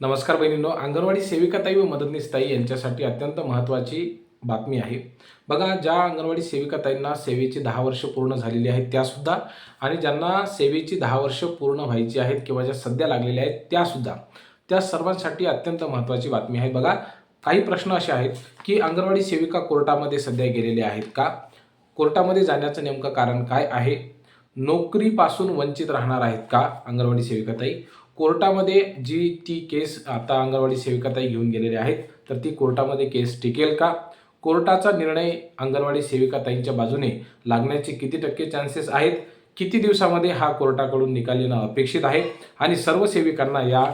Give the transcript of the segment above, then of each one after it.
नमस्कार बहिणींनो अंगणवाडी सेविकाताई व मदतनीसताई यांच्यासाठी अत्यंत महत्त्वाची बातमी आहे. बघा ज्या अंगणवाडी सेविकाताईंना सेवेची दहा वर्ष पूर्ण झालेली आहेत त्यासुद्धा आणि ज्यांना सेवेची दहा वर्ष पूर्ण व्हायची आहेत किंवा ज्या सध्या लागलेल्या आहेत त्यासुद्धा. त्या सर्वांसाठी अत्यंत महत्त्वाची बातमी आहे. बघा काही प्रश्न असे आहेत की अंगणवाडी सेविका कोर्टामध्ये सध्या गेलेल्या आहेत का? कोर्टामध्ये जाण्याचं नेमकं कारण काय आहे? नोकरीपासून वंचित राहणार आहेत का अंगणवाडी सेविकाताई कोर्टामध्ये जी ती केस आता अंगणवाडी सेविकाताई घेऊन गेलेले आहेत तर ती कोर्टामध्ये केस टिकेल का? कोर्टाचा निर्णय अंगणवाडी सेविकाताईंच्या बाजूने लागण्याचे किती टक्के चान्सेस आहेत? किती दिवसामध्ये हा कोर्टाकडून निकाल येणं अपेक्षित आहे? आणि सर्व सेविकांना या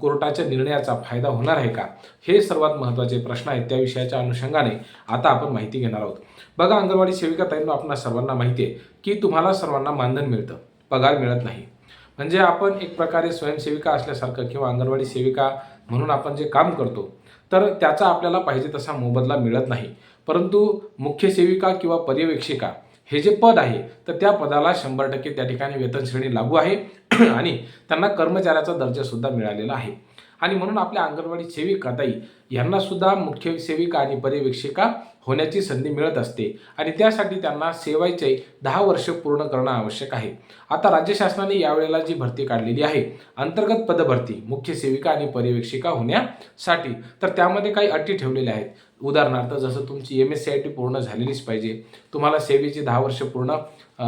कोर्टाच्या निर्णयाचा फायदा होणार आहे का? हे सर्वात महत्त्वाचे प्रश्न आहेत. त्या विषयाच्या अनुषंगाने आता आपण माहिती घेणार आहोत. बघा अंगणवाडी सेविकाताईंना आपणा सर्वांना माहिती आहे की तुम्हाला सर्वांना मानधन मिळतं. पगार मिळत नाही. म्हणजे आपण एक प्रकारे स्वयंसेविका असल्यासारखं किंवा अंगणवाडी सेविका म्हणून आपण जे काम करतो तर त्याचा आपल्याला पाहिजे तसा मोबदला मिळत नाही. परंतु मुख्य सेविका किंवा पर्यवेक्षिका हे जे पद आहे तर त्या पदाला शंभर टक्के त्या ठिकाणी वेतन श्रेणी लागू आहे. आणि त्यांना कर्मचाऱ्याचा दर्जासुद्धा मिळालेला आहे. आणि म्हणून आपल्या अंगणवाडी सेविकाताई यांनासुद्धा मुख्य सेविका आणि पर्यवेक्षिका होण्याची संधी मिळत असते आणि त्यासाठी त्यांना सेवायचे दहा वर्ष पूर्ण करणं आवश्यक आहे. आता राज्य शासनाने यावेळेला जी भरती काढलेली आहे अंतर्गत पदभरती मुख्य सेविका आणि पर्यवेक्षिका होण्यासाठी तर त्यामध्ये काही अटी ठेवलेल्या आहेत. उदाहरणार्थ जसं तुमची M S C I T पूर्ण झालेलीच पाहिजे तुम्हाला सेवेची दहा वर्ष पूर्ण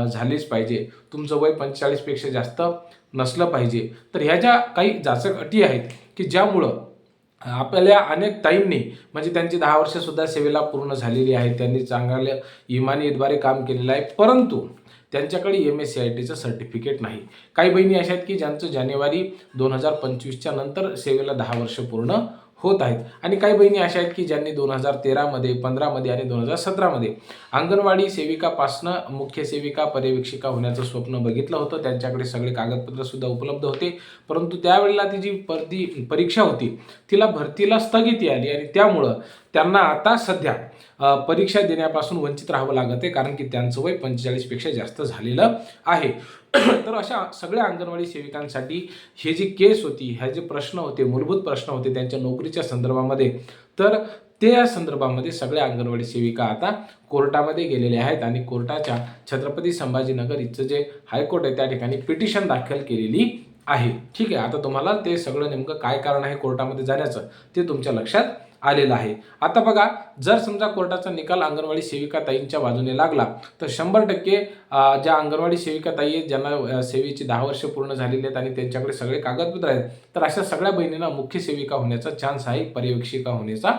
झालीच पाहिजे तुमचं वय पंचेचाळीसपेक्षा जास्त नसलं पाहिजे तर ह्या ज्या काही जाचक अटी आहेत की ज्यामुळं आपल्या अनेक ताईंनी म्हणजे त्यांची दहा वर्षसुद्धा सेवेला पूर्ण झालेली आहे त्यांनी चांगल्या इमानीद्वारे काम केलेलं आहे परंतु त्यांच्याकडे एम एस सी आय टीचं सर्टिफिकेट नाही. काही बहिणी अशा आहेत की ज्यांचं जानेवारी दोन हजार पंचवीसच्या नंतर सेवेला दहा वर्ष पूर्ण होत आहेत. आणि काही बहिणी अशा आहेत की ज्यांनी दोन हजार तेरामध्ये पंधरामध्ये आणि दोन हजार सतरामध्ये अंगणवाडी सेविकापासनं मुख्य सेविका पर्यवेक्षिका होण्याचं स्वप्न बघितलं होतं. त्यांच्याकडे सगळे कागदपत्रसुद्धा उपलब्ध होते. परंतु त्यावेळेला ती जी परती परीक्षा होती तिला भरतीला स्थगिती आली आणि त्यामुळं त्यांना आता सध्या परीक्षा देण्यापासून वंचित राहावं लागत आहे कारण की त्यांचं वय पंचेचाळीसपेक्षा जास्त झालेलं आहे. तर अशा सगळ्या अंगणवाडी सेविकांसाठी हे जी केस होती ह्या जे प्रश्न होते मूलभूत प्रश्न होते त्यांच्या नोकरीच्या संदर्भामध्ये तर त्या संदर्भामध्ये सगळ्या अंगणवाडी सेविका आता कोर्टामध्ये गेलेल्या आहेत आणि कोर्टाच्या छत्रपती संभाजीनगर इथं जे हायकोर्ट आहे त्या ठिकाणी पिटिशन दाखल केलेली आहे. ठीक आहे आता तुम्हाला ते सगळं नेमकं काय कारण आहे कोर्टामध्ये जाण्याचं ते तुमच्या लक्षात आलेलं आहे. आता बघा जर समजा कोर्टाचा निकाल अंगणवाडी सेविका ताईंच्या बाजूने लागला तर शंभर टक्के ज्या अंगणवाडी सेविका ताई आहेत ज्यांना सेवेची दहा वर्ष पूर्ण झालेली आहेत आणि त्यांच्याकडे सगळे कागदपत्र आहेत तर अशा सगळ्या बहिणींना मुख्य सेविका होण्याचा चान्स आहे पर्यवेक्षिका होण्याचा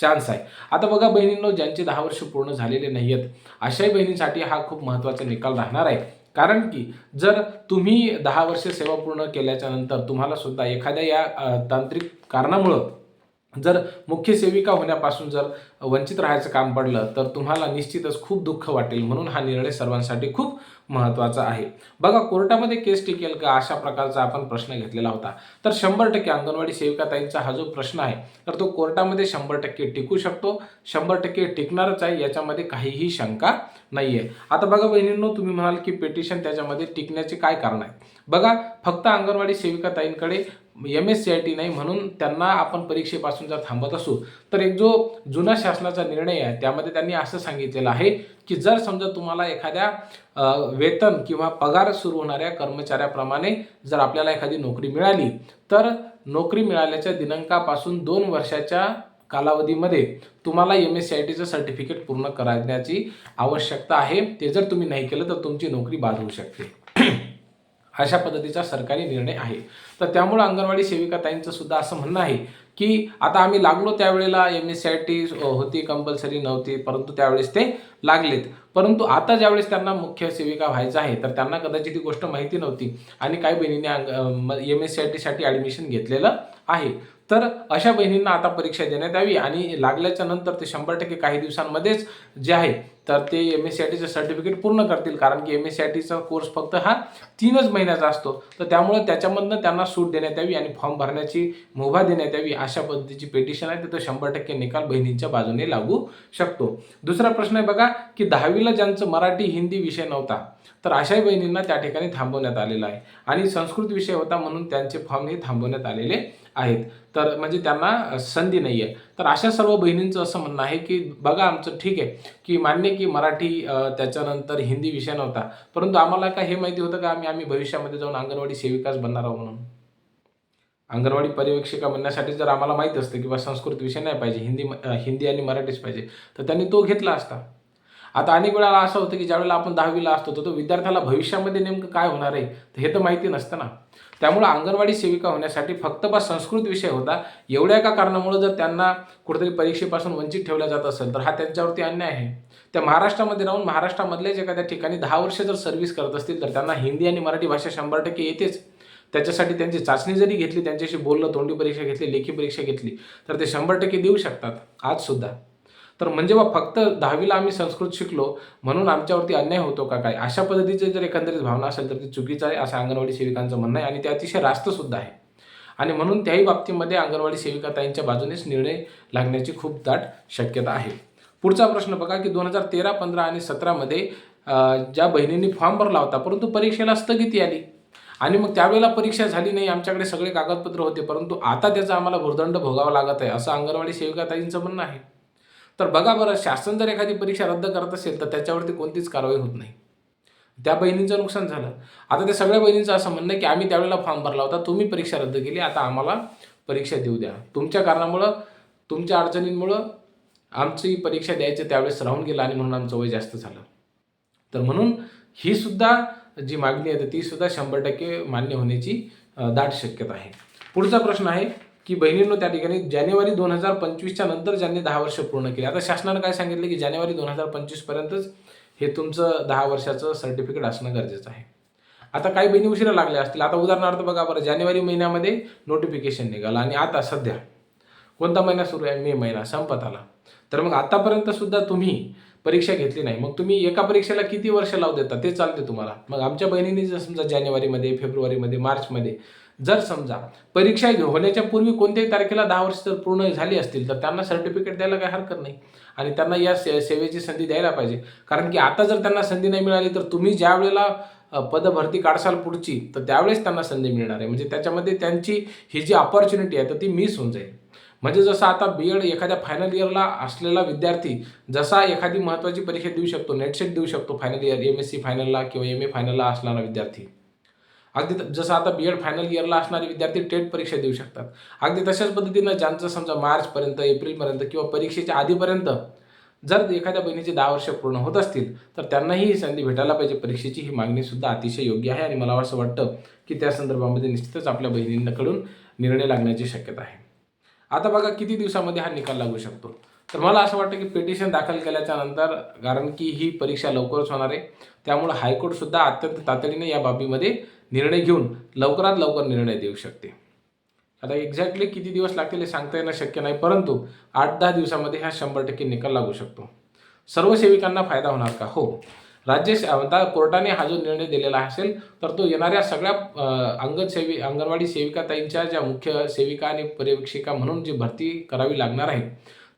चान्स आहे. आता बघा बहिणींनो ज्यांचे दहा वर्ष पूर्ण झालेले नाही आहेत अशाही बहिणींसाठी हा खूप महत्त्वाचा निकाल राहणार आहे. कारण की जर तुम्ही दहा वर्ष सेवा पूर्ण केल्याच्यानंतर तुम्हाला सुद्धा एखाद्या या तांत्रिक कारणामुळं जर मुख्य सेविका होण्यापासून जर वंचित राहायचं काम पडलं तर तुम्हाला निश्चितच खूप दुःख वाटेल म्हणून हा निर्णय सर्वांसाठी खूप महत्त्वाचा आहे. बघा कोर्टामध्ये केस टिकेल का अशा प्रकारचा आपण प्रश्न घेतलेला होता. तर शंभर टक्के अंगणवाडी सेविकाताईंचा हा जो प्रश्न आहे तर तो कोर्टामध्ये शंभर टक्के टिकू शकतो. शंभर टक्के टिकणारच आहे याच्यामध्ये काहीही शंका नाही आहे आता बघा बहिणींनो तुम्ही म्हणाल की पिटिशन त्याच्यामध्ये टिकण्याचे काय कारण आहे? बघा फक्त anganwadi सेविकाताईंकडे M S C I T नाही म्हणून त्यांना आपण परीक्षेपासून जर थांबत असू. तर एक जो जुना शासनाचा निर्णय आहे त्यामध्ये त्यांनी असं सांगितलेलं आहे की जर समजा तुम्हाला एखाद्या वेतन किंवा पगार सुरू होणाऱ्या कर्मचाऱ्याप्रमाणे जर आपल्याला एखादी नोकरी मिळाली तर नोकरी मिळाल्याच्या दिनांकापासून दोन वर्षाच्या कालावधीमध्ये तुम्हाला एम एस सी आय टीचं सर्टिफिकेट पूर्ण करण्याची आवश्यकता आहे. ते जर तुम्ही नाही केलं तर तुमची नोकरी बाद होऊ शकते. अशा पद्धतीचा सरकारी निर्णय आहे. तर त्यामुळं अंगणवाडी सेविकाताईंचं सुद्धा असं म्हणणं आहे की आता आम्ही लागलो त्यावेळेला M S C I T होती कंपल्सरी नव्हती परंतु त्यावेळेस ते लागलेत. परंतु आता ज्यावेळेस त्यांना मुख्य सेविका व्हायचं आहे तर त्यांना कदाचित ही गोष्ट माहिती नव्हती. आणि काही बहिणींनी एम एस सी आय टीसाठी ॲडमिशन घेतलेलं आहे. तर अशा बहिणींना आता परीक्षा देण्यात यावी आणि लागल्याच्या नंतर ते शंभर टक्के काही दिवसांमध्येच जे आहे तर ते एम एस सी आय टीचं सर्टिफिकेट पूर्ण करतील. कारण की एम एस सी आय टीचा कोर्स फक्त हा तीनच महिन्याचा असतो. तर त्यामुळे त्याच्यामधनं त्यांना सूट देण्यात यावी आणि फॉर्म भरण्याची मुभा देण्यात यावी अशा पद्धतीची पेटिशन आहे. तर तो शंभर टक्के निकाल बहिणींच्या बाजूने लागू शकतो. दुसरा प्रश्न आहे बघा की दहावीला ज्यांचं मराठी हिंदी विषय नव्हता तर अशाही बहिणींना त्या ठिकाणी थांबवण्यात आलेलं आहे. आणि संस्कृत विषय होता म्हणून त्यांचे फॉर्म हे थांबवण्यात आलेले आहेत. तर म्हणजे त्यांना संधी नाही आहे तर अशा सर्व बहिणींचं असं म्हणणं आहे की बघा आमचं ठीक आहे की मान्य की मराठी त्याच्यानंतर हिंदी विषय नव्हता. परंतु आम्हाला काय हे माहिती होतं का आम्ही आम्ही भविष्यामध्ये जाऊन अंगणवाडी सेविकाच बनणार आहोत म्हणून? अंगणवाडी पर्यवेक्षिका बनण्यासाठी जर आम्हाला माहीत असतं की बा संस्कृत विषय नाही पाहिजे हिंदी हिंदी आणि मराठीच पाहिजे तर त्यांनी तो घेतला असता. आता अनेक वेळाला असं होतं की ज्यावेळेला आपण दहावीला असतो तर तो विद्यार्थ्याला भविष्यामध्ये नेमकं काय होणार आहे? तर हे तर माहिती नसतं ना. त्यामुळं अंगणवाडी सेविका होण्यासाठी फक्त बा संस्कृत विषय होता. एवढ्या एका कारणामुळे जर त्यांना कुठेतरी परीक्षेपासून वंचित ठेवल्या जात असेल तर हा त्यांच्यावरती अन्याय आहे. त्या महाराष्ट्रामध्ये राहून महाराष्ट्रामधल्याच एखाद्या ठिकाणी दहा वर्ष जर सर्व्हिस करत असतील तर त्यांना हिंदी आणि मराठी भाषा शंभर टक्के येतेच. त्याच्यासाठी त्यांची चाचणी जरी घेतली त्यांच्याशी बोललं तोंडी परीक्षा घेतली लेखी परीक्षा घेतली तर ते शंभर टक्के देऊ शकतात. आजसुद्धा तर म्हणजे बा फक्त दहावीला आम्ही संस्कृत शिकलो म्हणून आमच्यावरती अन्याय होतो का काय? अशा पद्धतीचे जर एकंदरीत भावना असेल तर ती चुकीचं आहे असं अंगणवाडी सेविकांचं म्हणणं आहे आणि ते अतिशय रास्तसुद्धा आहे. आणि म्हणून त्याही बाबतीमध्ये अंगणवाडी सेविकाताईंच्या बाजूनेच निर्णय लागण्याची खूप दाट शक्यता आहे. पुढचा प्रश्न बघा की दोन हजार तेरा पंधरा आणि सतरामध्ये ज्या बहिणींनी फॉर्म भरला होता परंतु परीक्षेला स्थगिती आली. आणि मग त्यावेळेला परीक्षा झाली नाही आमच्याकडे सगळे कागदपत्र होते परंतु आता त्याचा आम्हाला भुर्दंड भोगावा लागत आहे असं अंगणवाडी सेविकाताईंचं म्हणणं आहे. तर बघा बरं शासन जर एखादी परीक्षा रद्द करत असेल तर त्याच्यावरती कोणतीच कारवाई होत नाही. त्या बहिणींचं नुकसान झालं. आता त्या सगळ्या बहिणींचं असं म्हणणं आहे की आम्ही त्यावेळेला फॉर्म भरला होता तुम्ही परीक्षा रद्द केली आता आम्हाला परीक्षा देऊ द्या. तुमच्या कारणामुळं तुमच्या अडचणींमुळं आमची परीक्षा द्यायची त्यावेळेस राहून गेलं आणि म्हणून आमचं वय जास्त झालं. तर म्हणून ही सुद्धा जी मागणी आहे तर ती सुद्धा शंभर टक्के मान्य होण्याची दाट शक्यता आहे. पुढचा प्रश्न आहे की बहिणींनो त्या ठिकाणी जानेवारी दोन हजार पंचवीसच्या नंतर ज्यांनी दहा वर्ष पूर्ण केली. आता शासनानं काय सांगितलं की जानेवारी दोन हजार पंचवीसपर्यंतच हे तुमचं दहा वर्षाचं सर्टिफिकेट असणं गरजेचं आहे. आता काही बहिणी उशिरा लागल्या असतील. आता उदाहरणार्थ बघा बरं जानेवारी महिन्यामध्ये नोटिफिकेशन निघालं आणि आता सध्या कोणता महिना सुरू आहे? मे महिना संपत आला. तर मग आतापर्यंत सुद्धा तुम्ही परीक्षा घेतली नाही. मग तुम्ही एका परीक्षेला किती वर्ष लावू देता? ते चालते तुम्हाला. मग आमच्या बहिणीने जर समजा जानेवारीमध्ये फेब्रुवारीमध्ये मार्चमध्ये जर समजा परीक्षा होण्याच्या पूर्वी कोणत्याही तारखेला दहा वर्ष जर पूर्ण झाली असतील तर त्यांना सर्टिफिकेट द्यायला काही हरकत नाही. आणि त्यांना या से सेवेची संधी द्यायला पाहिजे. कारण की आता जर त्यांना संधी नाही मिळाली तर तुम्ही ज्या वेळेला पदभरती काढसाल पुढची तर त्यावेळेस त्यांना संधी मिळणार आहे. म्हणजे त्याच्यामध्ये त्यांची ही जी अपॉर्च्युनिटी आहे तर ती मिस होऊन जाईल. म्हणजे जसं आता बी एड एखाद्या फायनल इयरला असलेला विद्यार्थी जसा एखादी महत्त्वाची परीक्षा देऊ शकतो नेटसेट देऊ शकतो final year M S C फायनलला किंवा एम ए फायनलला असणारा विद्यार्थी. अगदी त- जसं आता बी एड फायनल इयरला असणारे विद्यार्थी टेट परीक्षा देऊ शकतात. अगदी तशाच पद्धतीनं ज्यांचं समजा मार्चपर्यंत एप्रिलपर्यंत किंवा परीक्षेच्या आधीपर्यंत जर एखाद्या बहिणीचे दहा वर्ष पूर्ण होत असतील तर त्यांनाही ही संधी भेटायला पाहिजे. परीक्षेची ही मागणी सुद्धा अतिशय योग्य आहे आणि मला असं वाटतं की त्या संदर्भामध्ये निश्चितच आपल्या बहिणींकडून निर्णय लागण्याची शक्यता आहे. आता बघा किती दिवसामध्ये हा निकाल लागू शकतो. तर मला असं वाटतं की पिटिशन दाखल केल्याच्यानंतर कारण की ही परीक्षा लवकरच होणार आहे त्यामुळे हायकोर्टसुद्धा अत्यंत तातडीने या बाबीमध्ये निर्णय घेऊन लवकरात लवकर निर्णय देऊ शकते. आता एक्झॅक्टली किती दिवस लागतील हे सांगता येणं शक्य नाही परंतु आठ दहा दिवसामध्ये हा शंभर टक्के निकाल लागू शकतो. सर्व सेविकांना फायदा होणार का? हो. राज्य आता कोर्टाने हा जो निर्णय दिलेला असेल तर तो येणाऱ्या सगळ्या अंगसेवी अंगणवाडी सेविका अंगणवाडी सेविकाताईंच्या ज्या मुख्य सेविका आणि पर्यवेक्षिका म्हणून जी भरती करावी लागणार आहे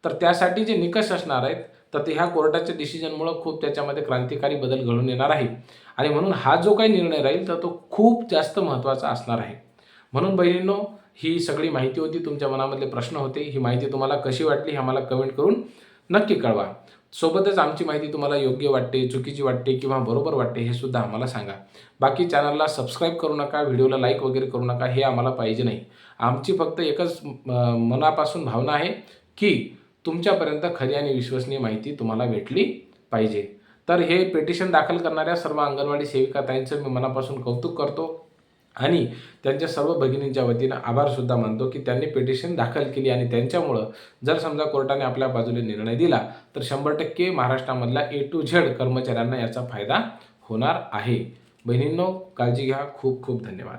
तर त्यासाठी जे निकष असणार आहेत तर ते ह्या कोर्टाच्या डिसिजनमुळं खूप त्याच्यामध्ये क्रांतिकारी बदल घडून येणार आहे. आणि म्हणून हा जो काही निर्णय राहील तर तो खूप जास्त महत्त्वाचा असणार आहे. म्हणून बहिणींनो ही सगळी माहिती होती तुमच्या मनामधले प्रश्न होते ही माहिती तुम्हाला कशी वाटली हे आम्हाला कमेंट करून नक्की कळवा. सोबतच आमची माहिती तुम्हाला योग्य वाटते चुकीची वाटते किंवा बरोबर वाटते हे सुद्धा आम्हाला सांगा. बाकी चॅनलला सबस्क्राईब करू नका व्हिडिओला लाईक वगैरे करू नका हे आम्हाला पाहिजे नाही. आमची फक्त एकच मनापासून भावना आहे की तुमच्यापर्यंत खरी आणि विश्वसनीय माहिती तुम्हाला भेटली पाहिजे. तर हे पेटिशन दाखल करणाऱ्या सर्व अंगणवाडी सेविका सेविकाताईंचं मी मनापासून कौतुक करतो. आणि त्यांच्या सर्व भगिनींच्या वतीनं आभारसुद्धा मानतो की त्यांनी पिटिशन दाखल केली आणि त्यांच्यामुळं जर समजा कोर्टाने आपल्या बाजूने निर्णय दिला तर शंभर टक्के महाराष्ट्रामधल्या ए टू झेड कर्मचाऱ्यांना याचा फायदा होणार आहे. बहिणींनो काळजी घ्या. खूप खूप धन्यवाद.